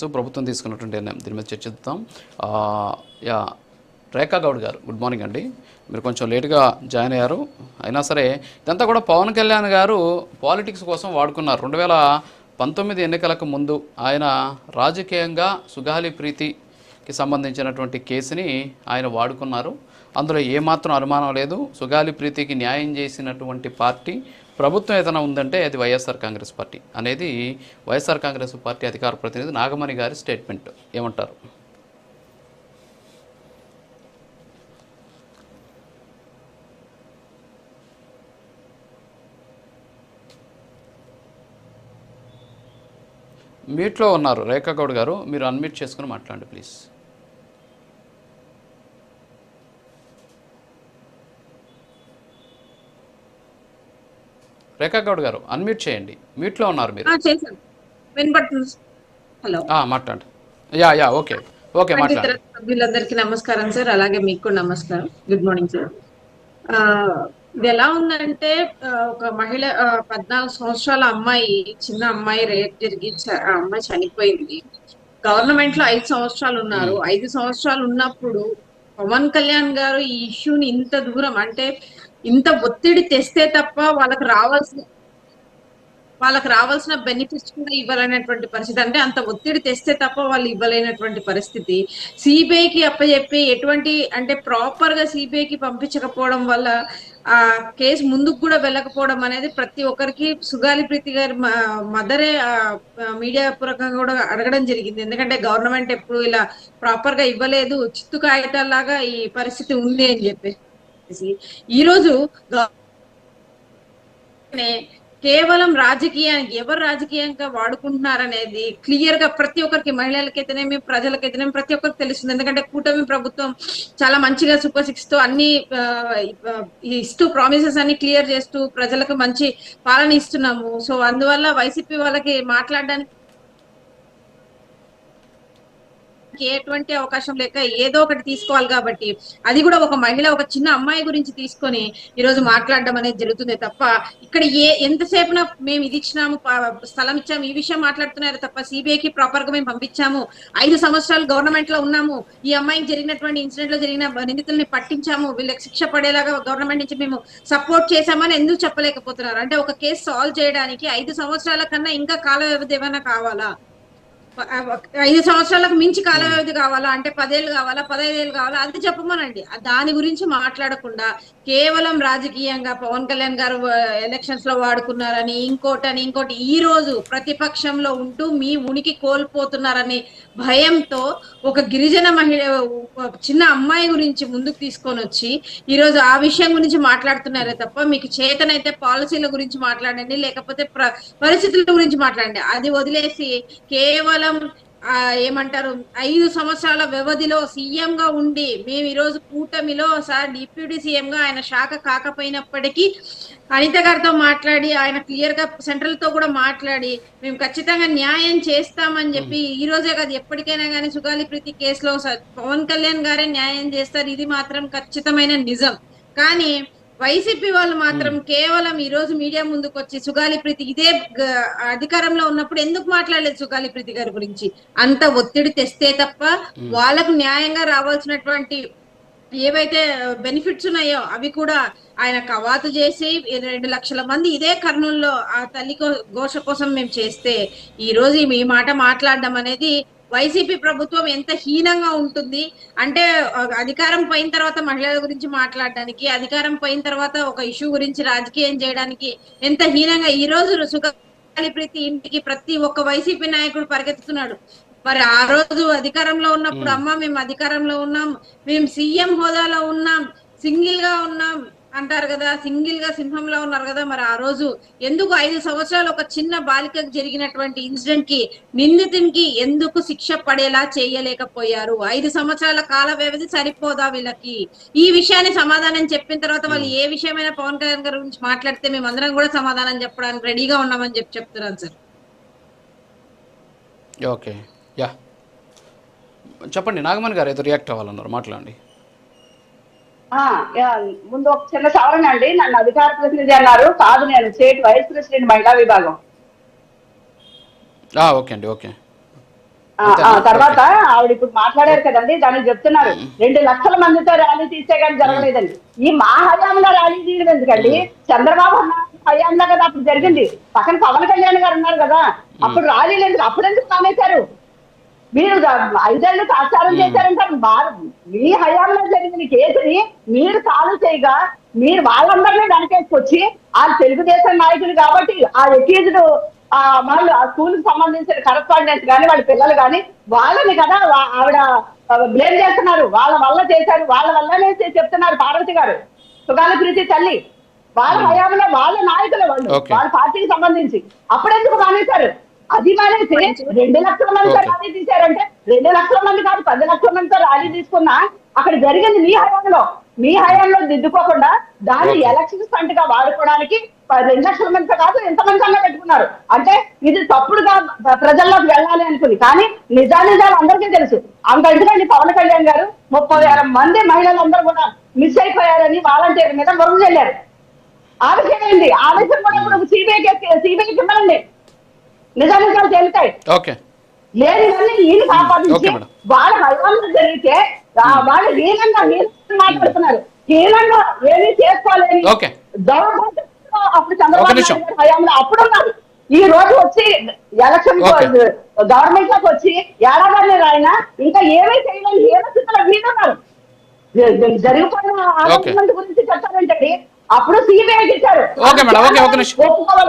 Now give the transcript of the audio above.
So ప్రభుత్వం తీసుకున్నటువంటి నిర్ణయం. దీని మీద చర్చిద్దాం. యా రేఖా గౌడ్ గారు గుడ్ మార్నింగ్ అండి. మీరు కొంచెం లేట్గా జాయిన్ అయ్యారు. అయినా సరే ఇదంతా కూడా పవన్ కళ్యాణ్ గారు పాలిటిక్స్ కోసం వాడుకున్నారు. రెండు వేల పంతొమ్మిది ఎన్నికలకు ముందు ఆయన రాజకీయంగా సుగాలి ప్రీతికి సంబంధించినటువంటి కేసుని ఆయన వాడుకున్నారు. అందులో ఏమాత్రం అనుమానం లేదు. సుగాలి ప్రీతికి న్యాయం చేసినటువంటి పార్టీ ప్రభుత్వం ఏదైనా ఉందంటే అది వైఎస్ఆర్ కాంగ్రెస్ పార్టీ అనేది వైఎస్ఆర్ కాంగ్రెస్ పార్టీ అధికార ప్రతినిధి నాగమణి గారి స్టేట్మెంట్. ఏమంటారు? మీట్లో ఉన్నారు రేఖా గౌడ్ గారు. మీరు అన్మీట్ చేసుకుని మాట్లాడండి ప్లీజ్. రేఖా గౌడ్ గారు అన్మ్యూట్ చేయండి. మీట్లో ఉన్నారు మీరు. హలో. మాట్లాడండి. Yeah yeah okay. ఓకే మాట్లాడండి. సభ్యులందరికీ నమస్కారం సార్. అలాగే మీకు కూడా నమస్కారం. గుడ్ మార్నింగ్ సార్ ఇది ఎలా ఉందంటే ఒక మహిళ పద్నాలుగు సంవత్సరాల అమ్మాయి చిన్న అమ్మాయి రేప్ జరిగి ఆ అమ్మాయి చనిపోయింది. గవర్నమెంట్లో ఐదు సంవత్సరాలు ఉన్నారు. ఐదు సంవత్సరాలు ఉన్నప్పుడు పవన్ కళ్యాణ్ గారు ఈ ఇష్యూని ఇంత దూరం అంటే ఇంత ఒత్తిడి తెస్తే తప్ప వాళ్ళకి రావాల్సిన వాళ్ళకి రావాల్సిన బెనిఫిట్స్ కూడా ఇవ్వలేనటువంటి పరిస్థితి. అంటే అంత ఒత్తిడి తెస్తే తప్ప వాళ్ళు ఇవ్వలేనటువంటి పరిస్థితి. సిబిఐకి అప్పచెప్పి ఎటువంటి అంటే ప్రాపర్గా సిబిఐకి పంపించకపోవడం వల్ల ఆ కేసు ముందుకు కూడా వెళ్ళకపోవడం అనేది ప్రతి ఒక్కరికి సుగాలి ప్రీతి గారి మదరే మీడియా పూర్వకంగా కూడా అడగడం జరిగింది. ఎందుకంటే గవర్నమెంట్ ఎప్పుడు ఇలా ప్రాపర్గా ఇవ్వలేదు. చిత్తు కాగితాల్లాగా ఈ పరిస్థితి ఉంది అని చెప్పేసి ఈ రోజు కేవలం రాజకీయానికి ఎవరు రాజకీయంగా వాడుకుంటున్నారనేది క్లియర్గా ప్రతి ఒక్కరికి మహిళలకైతేనేమి ప్రజలకైతేనేమి ప్రతి ఒక్కరికి తెలుస్తుంది. ఎందుకంటే కూటమి ప్రభుత్వం చాలా మంచిగా సూపర్ సిక్స్తో అన్ని ఇస్తూ ప్రామిసెస్ అన్ని క్లియర్ చేస్తూ ప్రజలకు మంచి పాలన ఇస్తున్నాము. సో అందువల్ల వైసీపీ వాళ్ళకి మాట్లాడడానికి ఎటువంటి అవకాశం లేక ఏదో ఒకటి తీసుకోవాలి కాబట్టి. అది కూడా ఒక మహిళ ఒక చిన్న అమ్మాయి గురించి తీసుకొని ఈ రోజు మాట్లాడడం అనేది జరుగుతుంది తప్ప ఇక్కడ ఏ ఎంతసేపున మేము ఇది ఇచ్చినాము స్థలం ఇచ్చాము ఈ విషయం మాట్లాడుతున్నారు తప్ప సిబిఐకి ప్రాపర్గా మేము పంపించాము. ఐదు సంవత్సరాలు గవర్నమెంట్లో ఉన్నాము. ఈ అమ్మాయికి జరిగినటువంటి ఇన్సిడెంట్లో జరిగిన నిందితుల్ని పట్టించాము. వీళ్ళకి శిక్ష పడేలాగా గవర్నమెంట్ నుంచి మేము సపోర్ట్ చేశామని ఎందుకు చెప్పలేకపోతున్నారు? అంటే ఒక కేసు సాల్వ్ చేయడానికి ఐదు సంవత్సరాల కన్నా ఇంకా కాల వ్యవధి ఏమైనా కావాలా? ఐదు సంవత్సరాలకు మించి కాల వ్యవధి కావాలా? అంటే పదేళ్ళు కావాలా? పదహైదేళ్ళు కావాలా? అది చెప్పమనండి. దాని గురించి మాట్లాడకుండా కేవలం రాజకీయంగా పవన్ కళ్యాణ్ గారు ఎలక్షన్స్లో వాడుకున్నారని ఇంకోటని ఇంకోటి ఈ రోజు ప్రతిపక్షంలో ఉంటూ మీ ఉనికి కోల్పోతున్నారని భయంతో ఒక గిరిజన మహిళ చిన్న అమ్మాయి గురించి ముందుకు తీసుకొని వచ్చి ఈ రోజు ఆ విషయం గురించి మాట్లాడుతున్నారే తప్ప మీకు చేతనైతే పాలసీల గురించి మాట్లాడండి లేకపోతే పరిస్థితుల గురించి మాట్లాడండి. అది వదిలేసి కేవలం ఆ ఏమంటారు ఐదు సంవత్సరాల వ్యవధిలో సీఎం గా ఉండి మేము ఈ రోజు కూటమిలో సార్ డిప్యూటీ సీఎం గా ఆయన శాఖ కాకపోయినప్పటికీ అనిత గారితో మాట్లాడి ఆయన క్లియర్గా సెంట్రల్తో కూడా మాట్లాడి మేము ఖచ్చితంగా న్యాయం చేస్తామని చెప్పి ఈ రోజే కాదు ఎప్పటికైనా కానీ సుగాలి ప్రీతి కేసులో పవన్ కళ్యాణ్ గారే న్యాయం చేస్తారు ఇది మాత్రం ఖచ్చితమైన నిజం. కానీ వైసీపీ వాళ్ళు మాత్రం కేవలం ఈ రోజు మీడియా ముందుకు వచ్చి సుగాలి ప్రీతి ఇదే అధికారంలో ఉన్నప్పుడు ఎందుకు మాట్లాడలేదు సుగాలి ప్రీతి గారి గురించి? అంత ఒత్తిడి తెస్తే తప్ప వాళ్ళకు న్యాయంగా రావాల్సినటువంటి ఏవైతే బెనిఫిట్స్ ఉన్నాయో అవి కూడా ఆయన కవాతు చేసి రెండు లక్షల మంది ఇదే కర్నూలులో ఆ తల్లి ఘోష కోసం మేము చేస్తే ఈ రోజు ఈ మాట మాట్లాడడం అనేది వైసీపీ ప్రభుత్వం ఎంత హీనంగా ఉంటుంది అంటే అధికారం పోయిన తర్వాత మహిళల గురించి మాట్లాడడానికి అధికారం పోయిన తర్వాత ఒక ఇష్యూ గురించి రాజకీయం చేయడానికి ఎంత హీనంగా ఈ రోజు సుగాలి ప్రీతి ఇంటికి ప్రతి ఒక్క వైసీపీ నాయకుడు పరిగెత్తుతున్నాడు. మరి ఆ రోజు అధికారంలో ఉన్నప్పుడు అమ్మ మేము అధికారంలో ఉన్నాం మేము సీఎం హోదాలో ఉన్నాం సింగిల్గా ఉన్నాం అంటారు కదా సింగిల్గా సింహంలో ఉన్నారు కదా మరి ఆ రోజు ఎందుకు ఐదు సంవత్సరాలు ఒక చిన్న బాలికకు జరిగినటువంటి ఇన్సిడెంట్కి నిందితునికి ఎందుకు శిక్ష పడేలా చేయలేకపోయారు? ఐదు సంవత్సరాల కాల వ్యవధి సరిపోదా వీళ్ళకి? ఈ విషయాన్ని సమాధానం చెప్పిన తర్వాత వాళ్ళు ఏ విషయమైనా పవన్ కళ్యాణ్ గారి గురించి మాట్లాడితే మేము అందరం కూడా సమాధానం చెప్పడానికి రెడీగా ఉన్నామని చెప్పి చెప్తున్నాను సార్. ఓకే. యా. చెప్పండి నాగమణి గారు ఏదో రియాక్ట్ అవ్వాలన్నారు మాట్లాడండి. ముందు ఒక చిన్న సవరణ అండి. నన్ను అధికార ప్రతినిధి అన్నారు. కాదు నేను స్టేట్ వైస్ ప్రెసిడెంట్ మహిళా విభాగం. ఆ, ఓకే అండి ఓకే. తర్వాత ఆవిడ ఇప్పుడు మాట్లాడారు కదండి దానికి చెప్తున్నారు. రెండు లక్షల మందితో ర్యాలీ తీస్తే కానీ జరగలేదండి. ఈ మా హయాంలో ర్యాలీ తీయడం ఎందుకండి? చంద్రబాబు హయాంలో కదా అప్పుడు జరిగింది. పక్కన పవన్ కళ్యాణ్ గారు ఉన్నారు కదా. అప్పుడు ర్యాలీలు ఎందుకు అప్పుడు ఎందుకు మానేశారు మీరు ఐదేళ్ళు ఆచారం చేశారంటే మీ హయాంలో జరిగిన కేసుని మీరు సాల్వ్ చేయగా మీరు వాళ్ళందరినీ వెనకేసుకొచ్చి ఆ తెలుగుదేశం నాయకులు కాబట్టి ఆ ఎక్యూజ్డ్ ఆ వాళ్ళు ఆ స్కూల్కి సంబంధించిన కరస్పాండెంట్స్ కానీ వాళ్ళ పిల్లలు కానీ వాళ్ళని కదా ఆవిడ బ్లేమ్ చేస్తున్నారు. వాళ్ళ వల్ల చేశారు. వాళ్ళ వల్లనే చెప్తున్నారు పార్వతి గారు. సుగాల ప్రీతి తల్లి. వాళ్ళ హయాంలో వాళ్ళ నాయకులు వాళ్ళు. వాళ్ళ పార్టీకి సంబంధించి. అప్పుడెందుకు మానేశారు? అది మానేసి రెండు లక్షల మందితో. ర్యాలీ తీశారంటే రెండు లక్షల మంది కాదు పది లక్షల మందితో ర్యాలీ తీసుకున్నా అక్కడ జరిగింది మీ హయాంలో. మీ హయాంలో దిద్దుకోకుండా దాన్ని. ఎలక్షన్ ఫండ్గా వాడుకోవడానికి రెండు లక్షల మందితో కాదు ఎంత మంది అన్నా పెట్టుకున్నారు. అంటే ఇది తప్పుడుగా ప్ర- ప్రజల్లోకి వెళ్ళాలి అనుకుంది. కానీ నిజానిజాలు అందరికీ తెలుసు. అంత ఎందుకండి పవన్ కళ్యాణ్ గారు ముప్పై వేల మంది మహిళలందరూ కూడా మిస్ అయిపోయారని వాలంటీర్ మీద మొరుగు చెల్లారు అయింది ఆలస్యం కూడా ఇప్పుడు సిబిఐకి సిబిఐకి ఇవ్వండి నిజానిజాలు తేలుతాయి లేనివన్నీ ఈయన సంపాదించి. వాళ్ళ హయాంలో జరిగితే వాళ్ళు హీనంగా హీనంగా మాట్లాడుతున్నారు. హీనంగా ఏమీ చేసుకోలేని Okay. దౌర్భాగ్యంతో అప్పుడు చంద్రబాబు హయాంలో అప్పుడు ఉన్నారు ఈ రోజు వచ్చి ఎలక్షన్. గవర్నమెంట్లోకి వచ్చి ఏడాది ఆయన ఇంకా ఏమీ చేయలేని హీన స్థితిలో వీళ్ళున్నారు జ- జరిగిపోయిన గురించి చెప్తారంటే అప్పుడు సిబిఐకి ఇచ్చారు. ఒప్పుకోవాలి.